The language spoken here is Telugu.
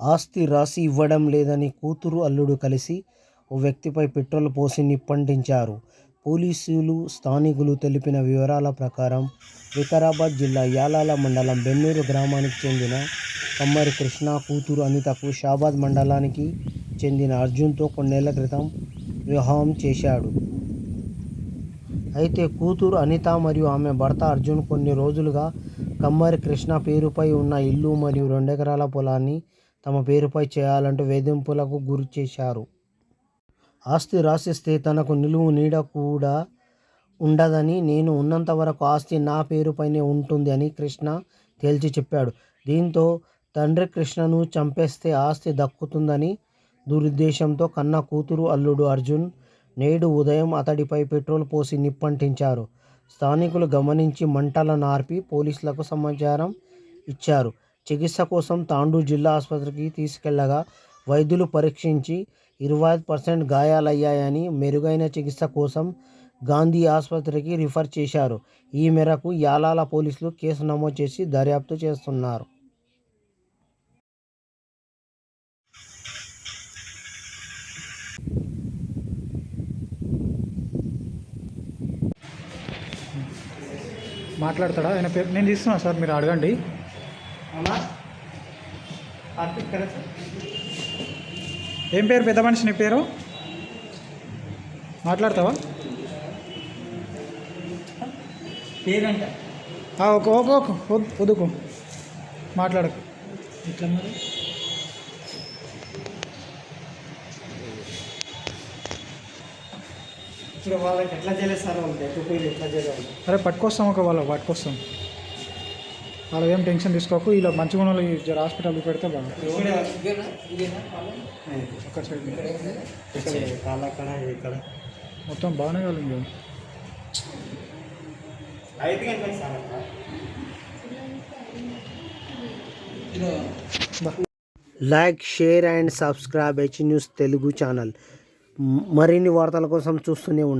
ఆస్తి రాసి ఇవ్వడం లేదని కూతురు అల్లుడు కలిసి ఓ వ్యక్తిపై పెట్రోల్ పోసి నిప్పంటించారు. పోలీసులు స్థానికులు తెలిపిన వివరాల ప్రకారం వికారాబాద్ జిల్లా యాలాల మండలం బెన్నూరు గ్రామానికి చెందిన కమ్మరి కృష్ణ కూతురు అనితకు షాబాద్ మండలానికి చెందిన అర్జున్తో కొన్నేళ్ళ క్రితం వివాహం చేశాడు. అయితే కూతురు అనిత మరియు ఆమె భర్త అర్జున్ కొన్ని రోజులుగా కమ్మరి కృష్ణ పేరుపై ఉన్న ఇల్లు మరియు రెండెకరాల పొలాన్ని తమ పేరుపై చేయాలంటూ వేధింపులకు గురి చేశారు. ఆస్తి రాసిస్తే తనకు నిలువు నీడ కూడా ఉండదని నేను ఉన్నంత వరకు ఆస్తి నా పేరుపైనే ఉంటుంది అని కృష్ణ తేల్చి చెప్పాడు. దీంతో తండ్రి కృష్ణను చంపేస్తే ఆస్తి దక్కుతుందని దురుద్దేశంతో కన్న కూతురు అల్లుడు అర్జున్ నేడు ఉదయం అతడిపై పెట్రోల్ పోసి నిప్పంటించారు. స్థానికులు గమనించి మంటలను ఆర్పి పోలీసులకు సమాచారం ఇచ్చారు. చికిత్స కోసం తాండూ జిల్లా ఆసుపత్రికి తీసుకెళ్ళగా వైద్యులు పరీక్షించి ఇరవై ఐదు పర్సెంట్ గాయాలయ్యాయని మెరుగైన చికిత్స కోసం గాంధీ ఆసుపత్రికి రిఫర్ చేశారు. ఈ మేరకు యాలాల పోలీసులు కేసు నమోదు చేసి దర్యాప్తు చేస్తున్నారు. మాట్లాడతాడా? ఆయన పేరు నేను తీస్తున్నా సార్ మీరు అడగండి. ఏం పేరు పెద్ద మనిషి నీ పేరు? మాట్లాడతావా? పేరంట. ఓకే ఓకే ఓకే వద్- వదుకు. మాట్లాడకు. ఎట్లా మరి? ఇప్పుడు వాళ్ళకి ఎట్లా చేయలేదు సార్ వాళ్ళు? డెబ్బై ఎట్లా చేయాలి అరే పట్టుకొస్తాం ఒక వాళ్ళకి పట్టుకొస్తాం. వాళ్ళు ఏం టెన్షన్ తీసుకోకు ఇలా మంచిగా ఉన్న వాళ్ళు జర హాస్పిటల్ పెడితే బాగా ఒక సైడ్ కాళ్ళక్కడ ఇక్కడ మొత్తం బాగానే కలిగింది like share and subscribe H news Telugu channel. మరిన్ని వార్తల కోసం చూస్తూనే ఉండండి.